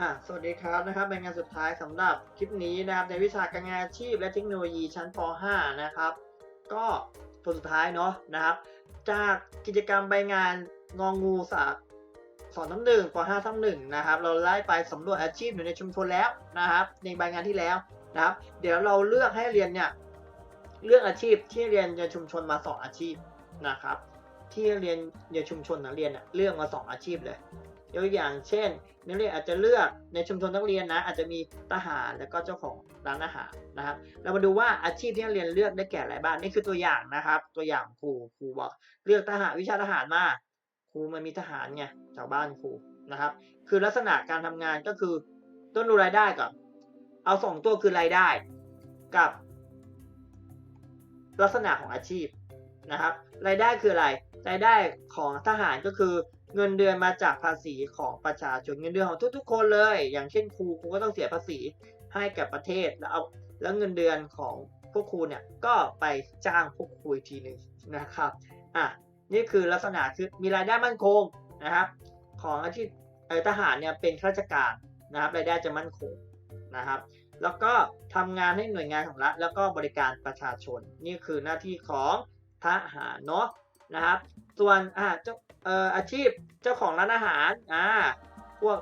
อะสวัสดีครับนะครับเป็นงานสุดท้ายสำหรับคลิปนี้นะครับในวิชาการงานอาชีพและเทคโนโลยีชั้นป .5 นะครับ ก็ตัวสุดท้ายเนาะนะครับ จากกิจกรรมใบงานงองงูสาสอนทั้งหนึ่งป .5 ทั้งหนึ่งนะครับ เราไล่ไปสำรวจอาชีพอยู่ในชุมชนแล้วนะครับ ในใบงานที่แล้วนะครับ เดี๋ยวเราเลือกให้เรียนเนี่ยเลือกอาชีพที่เรียนในชุมชนมาสองอาชีพนะครับ ที่เรียนในชุมชนนักเรียนเน่ยเลือกมาสองอาชีพเลย ยกตัวอย่างเช่นนักเรียนอาจจะเลือกในชุมชนนักเรียนนะ อาจจะมีทหารแล้วก็เจ้าของร้านอาหารนะครับ เรามาดูว่าอาชีพที่นักเรียนเลือกได้แก่อะไรบ้างนี่คือตัวอย่างนะครับ ตัวอย่างครูครูบอก เลือกทหารวิชาทหารมาครูมันมีทหารไงชาวบ้านครูนะครับ คือลักษณะการทำงานก็คือต้องดูรายได้ก่อนเอาสองตัวคือรายได้กับ ลักษณะของอาชีพนะครับ รายได้คืออะไรรายได้ของทหารก็คือ เงินเดือนมาจากภาษีของประชาชนเงินเดือนของทุก ๆ คนเลย อย่างเช่นครูครูก็ต้องเสียภาษีให้กับประเทศแล้วเอาแล้วเงินเดือนของพวกครูเนี่ยก็ไปจ้างพวกครูอีกทีหนึ่งนะครับอะนี่คือลักษณะคือมีรายได้มั่นคงนะครับของอาชีพทหารเนี่ยเป็นข้าราชการนะครับรายได้จะมั่นคงนะครับ แล้วก็ทำงานให้หน่วยงานของรัฐแล้วก็บริการประชาชน นี่คือหน้าที่ของทหารเนาะ นะครับ ส่วนอ่าเจ้าเอ่ออาชีพเจ้าของร้านอาหารอ่าพวก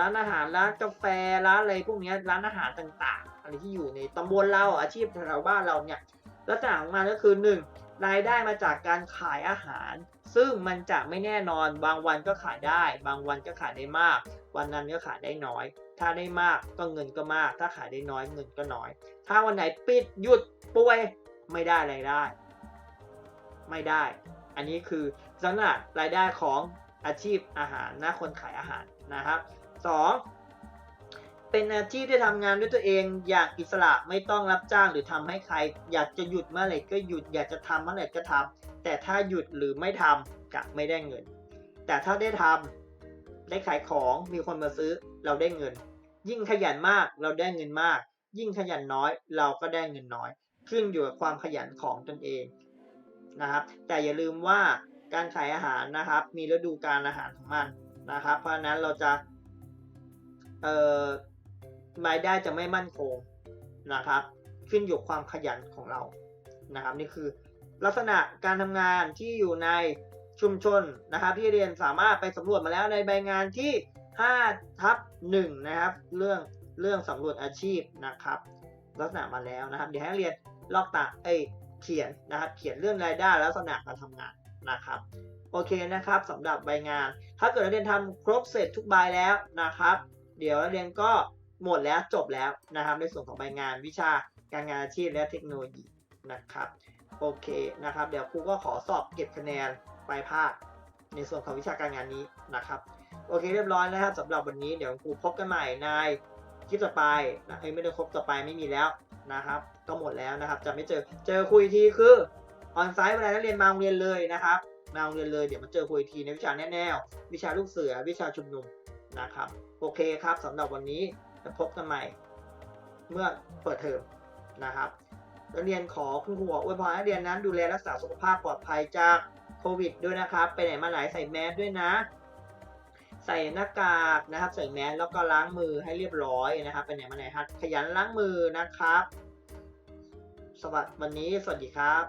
ร้านอาหารร้านกาแฟร้านอะไรพวกนี้ร้านอาหารต่างๆอะไรที่อยู่ในตำบลเราอาชีพแถวบ้านเราเนี่ยลักษณะของมันก็คือหนึ่งรายได้มาจากการขายอาหาร ซึ่งมันจะไม่แน่นอนบางวันก็ขายได้ บางวันก็ขายได้มาก วันนั้นก็ขายได้น้อย ถ้าได้มากก็เงินก็มาก ถ้าขายได้น้อยเงินก็น้อย ถ้าวันไหนปิดหยุดป่วยไม่ได้รายได้ ไม่ได้ อันนี้คือลักษณะรายได้ของอาชีพอาหารนะคนขายอาหารนะครับสองเป็นอาชีพที่ทำงานด้วยตัวเองอย่างอิสระไม่ต้องรับจ้างหรือทำให้ใคร อยากจะหยุดเมื่อไหร่ก็หยุดอยากจะทำเมื่อไหร่ก็ทำแต่ถ้าหยุดหรือไม่ทำจะไม่ได้เงิน แต่ถ้าได้ทำได้ขายของมีคนมาซื้อเราได้เงิน ยิ่งขยันมากเราได้เงินมาก ยิ่งขยันน้อยเราก็ได้เงินน้อย ขึ้นอยู่กับความขยันของตนเอง นะครับ แต่อย่าลืมว่าการขายอาหารนะครับ มีฤดูกาลอาหารของมันนะครับ เพราะนั้นเราจะเอ่อรายได้จะไม่มั่นคงนะครับ ขึ้นอยู่ความขยันของเรานะครับ นี่คือลักษณะการทำงานที่อยู่ในชุมชนนะครับที่เรียนสามารถไปสำรวจมาแล้วในใบงานที่5ทับ1นะครับ เรื่องเรื่องสำรวจอาชีพนะครับ ลักษณะมาแล้วนะครับ เดี๋ยวให้เรียนลอกตาเอ้ย เขียนนะครับเขียนเรื่องรายได้และลักษณะการทำงานนะครับโอเคนะครับสำหรับใบงาน ถ้าเกิดนักเรียนทำครบเสร็จทุกใบแล้วนะครับ เดี๋ยวนักเรียนก็หมดแล้วจบแล้วนะครับ ในส่วนของใบงานวิชาการงานอาชีพและเทคโนโลยีนะครับโอเคนะครับ เดี๋ยวครูก็ขอสอบเก็บคะแนนปลายภาค ในส่วนของวิชาการงานนี้นะครับ โอเคเรียบร้อยนะครับสำหรับวันนี้เดี๋ยวครูพบกันใหม่ใน คลิปต่อไปนะเอ้ยไม่ได้ครบต่อไปไม่มีแล้วนะครับ ก็หมดแล้วนะครับ จะไม่เจอเจอคุยทีคือออนไซต์เวลานักเรียนมาโรงเรียนเลยนะครับมาโรงเรียนเลยเดี๋ยวมาเจอคุยทีในวิชาแน่แนววิชาลูกเสือวิชาชุมนุมนะครับ โอเคครับสำหรับวันนี้จะพบกันใหม่ เมื่อเปิดเทอมนะครับนักเรียนขอคุณครูอวยพรให้นักเรียนนั้นดูแลรักษาสุขภาพปลอดภัยจากโควิดด้วยนะครับ ไปไหนมาไหนใส่แมสด้วยนะ ใส่หน้ากากนะครับ ใส่แมสแล้วก็ล้างมือให้เรียบร้อยนะครับไปไหนมาไหนครับขยันล้างมือนะครับ สวัสดีวันนี้สวัสดีครับ